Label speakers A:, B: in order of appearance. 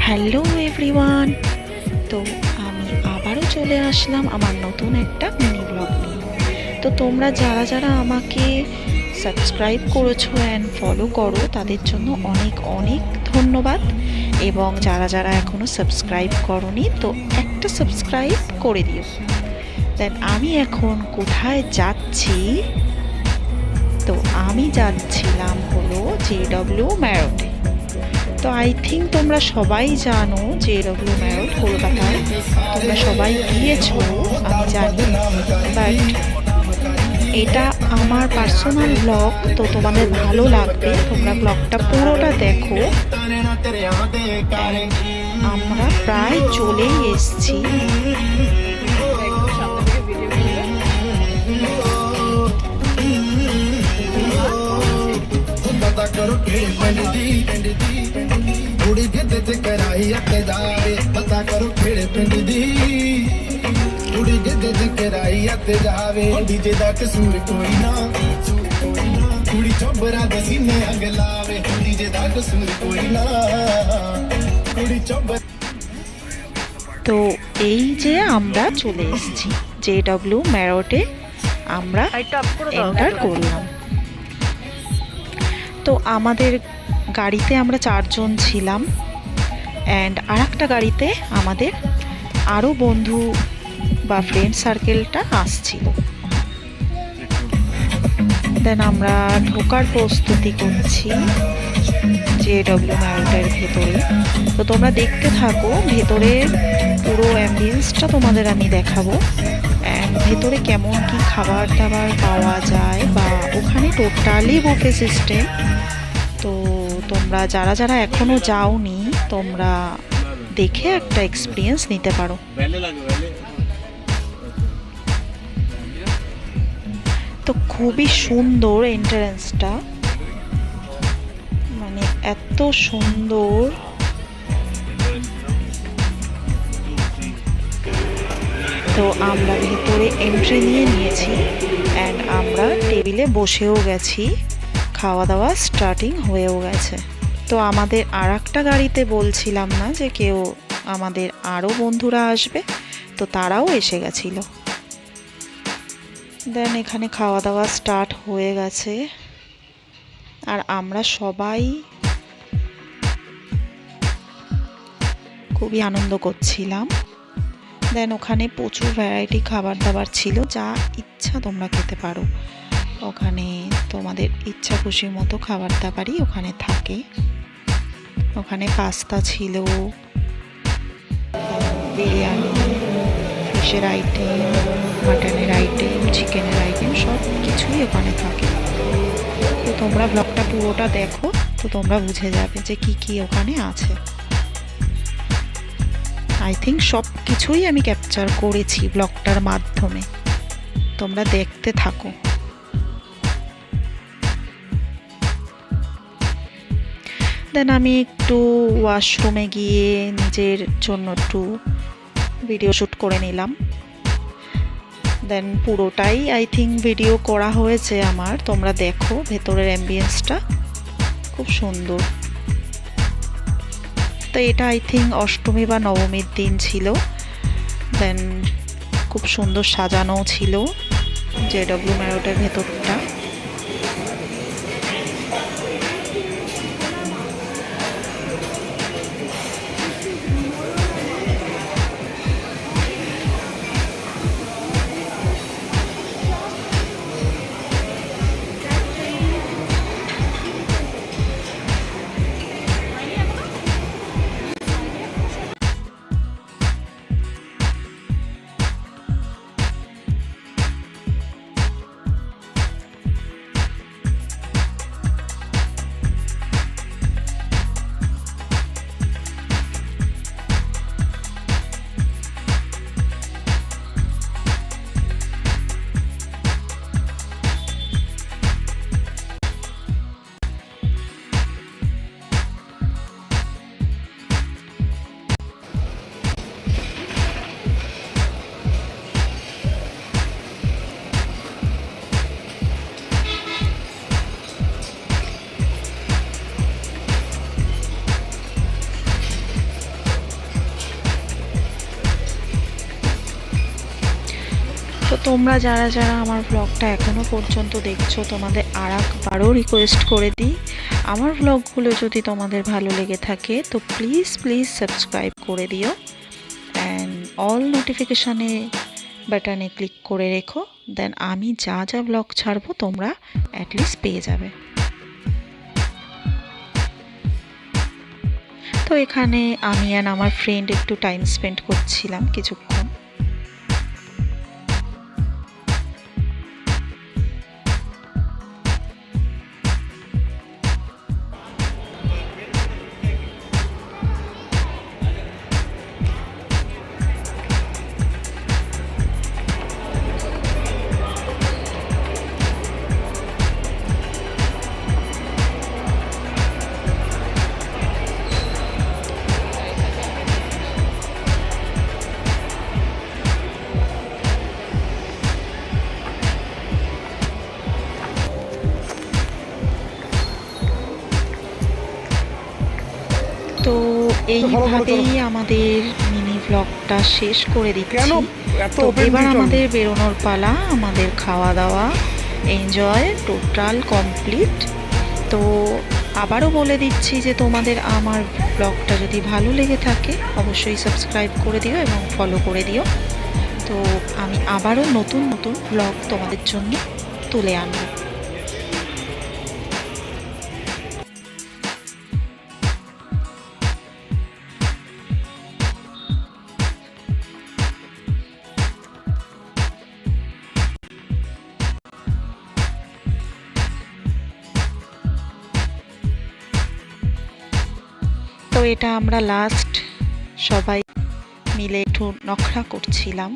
A: Hello everyone. তো আমি আবারও চলে আসলাম আমার নতুন একটা মিনি ব্লগ নিয়ে। তো তোমরা যারা যারা আমাকে সাবস্ক্রাইব করেছ অ্যান্ড ফলো করো, তাদের জন্য অনেক অনেক ধন্যবাদ। এবং যারা যারা এখনও সাবস্ক্রাইব করনি, তো একটা সাবস্ক্রাইব করে দিও। দেন আমি এখন কোথায় যাচ্ছি? তো আমি যাচ্ছিলাম হলো জে ডব্লিউ ম্যারোটে তো আই থিঙ্ক তোমরা সবাই জানো যে ডব্লিউ ম্যারোট কলকাতায় তোমরা সবাই গিয়েছো, আমি জানি। বাট এটা আমার পার্সোনাল ব্লগ তো তোমাদের ভালো লাগবে। তোমরা ব্লগটা পুরোটা দেখো। আমরা প্রায় চলেই এসছি।
B: ਪਿੰਡ ਦੀ ਕੁੜੀ ਗਿੱਧੇ ਤੇ ਕਰਾਈ ਅੱਤੇ ਜਾਵੇ ਪਤਾ ਕਰੋ ਕਿਹੜੇ ਪਿੰਡ ਦੀ ਕੁੜੀ ਗਿੱਧੇ ਤੇ ਕਰਾਈ ਅੱਤੇ ਜਾਵੇ ਡੀਜੇ ਦਾ ਕਸੂਰ ਕੋਈ ਨਾ ਕੁੜੀ ਚੋਬਰਾ ਦੇ ਸੀਨੇ ਅੱਗ ਲਾਵੇ ਡੀਜੇ ਦਾ ਕਸੂਰ ਕੋਈ ਨਾ ਕੁੜੀ ਚੋਬਰਾ
A: তো এই যে আমরা চলে এসেছি জে ডব্লিউ ম্যারোটে আমরা এন্টার করলাম তো আমাদের গাড়িতে আমরা চারজন ছিলাম। অ্যান্ড আর একটা গাড়িতে আমাদের আরও বন্ধু বা ফ্রেন্ড সার্কেলটা আসছিল। দেন আমরা ঢোকার প্রস্তুতি করছি জে ডব্লিউ ম্যারোটের ভেতরে। তো তোমরা দেখতে থাকো, ভেতরের পুরো অ্যাম্বিয়েন্সটা তোমাদের আমি দেখাবো। ভেতরে কেমন কি খাবার দাবার পাওয়া যায় বা ওখানে টোটালি বুফে সিস্টেম তো তোমরা, যারা যারা এখনও যাওনি, তোমরা দেখে একটা এক্সপিরিয়েন্স নিতে পারো। তো খুবই সুন্দর এন্ট্রান্সটা মানে এত সুন্দর। তো আমরা ভেতরে এন্ট্রি নিয়ে নিয়েছি অ্যান্ড আমরা টেবিলে বসেও গেছি। খাওয়া দাওয়া স্টার্টিং হয়েও গেছে। তো আমাদের আর গাড়িতে বলছিলাম না যে কেউ আমাদের আরও বন্ধুরা আসবে, তো তারাও এসে গেছিল। দেন এখানে খাওয়া দাওয়া স্টার্ট হয়ে গেছে। আর আমরা সবাই খুবই আনন্দ করছিলাম। দেন ওখানে প্রচুর ভ্যারাইটি খাবার দাবার ছিল, যা ইচ্ছা তোমরা খেতে পারো। ওখানে তোমাদের ইচ্ছা খুশির মতো খাবার দাবারই ওখানে থাকে। ওখানে পাস্তা ছিল, বিরিয়ানি ফিশের আইটেম মাটনের আইটেম চিকেনের আইটেম সব কিছুই ওখানে থাকে। তো তোমরা ব্লগটা পুরোটা দেখো, তো তোমরা বুঝে যাবে যে কি কি ওখানে আছে। আই থিঙ্ক সব কিছুই আমি ক্যাপচার করেছি ব্লগটার মাধ্যমে। তোমরা দেখতে থাকো। দেন আমি একটু ওয়াশরুমে গিয়ে নিজের জন্য একটু ভিডিও শ্যুট করে নিলাম। দেন পুরোটাই আই থিঙ্ক ভিডিও করা হয়েছে আমার। তোমরা দেখো ভেতরের অ্যাম্বিয়েন্সটা খুব সুন্দর। তো এটা আই থিঙ্ক অষ্টমী বা নবমীর দিন ছিল। দেন খুব সুন্দর সাজানো ছিল। জেডব্লিউ ম্যারোটের ভেতরটা। তোমরা যারা যারা আমার ব্লগটা এখনও পর্যন্ত দেখছ, তোমাদের আর একবারও রিকোয়েস্ট করে দিই। আমার ব্লগগুলো যদি তোমাদের ভালো লেগে থাকে, তো প্লিজ প্লিজ সাবস্ক্রাইব করে দিও। অ্যান্ড অল নোটিফিকেশানে বাটনে ক্লিক করে রেখো। দেন আমি যা যা ব্লগ ছাড়বো, তোমরা অ্যাটলিস্ট পেয়ে যাবে। তো এখানে আমি অ্যান্ড আমার ফ্রেন্ড একটু টাইম স্পেন্ড করছিলাম কিছুক্ষণ এইভাবেই আমাদের মিনি ব্লগটা শেষ করে দিচ্ছি। তো এবার? আমাদের বেরোনোর পালা আমাদের খাওয়া দাওয়া এনজয় টোটাল কমপ্লিট তো আবারও বলে দিচ্ছি যে তোমাদের আমার ব্লগটা যদি ভালো লেগে থাকে অবশ্যই সাবস্ক্রাইব করে দিও এবং ফলো করে দিও। তো আমি আবারও নতুন নতুন ব্লগ তোমাদের জন্য তুলে আনব। তো এটা আমরা লাস্ট সবাই মিলে একটু নখরা করছিলাম।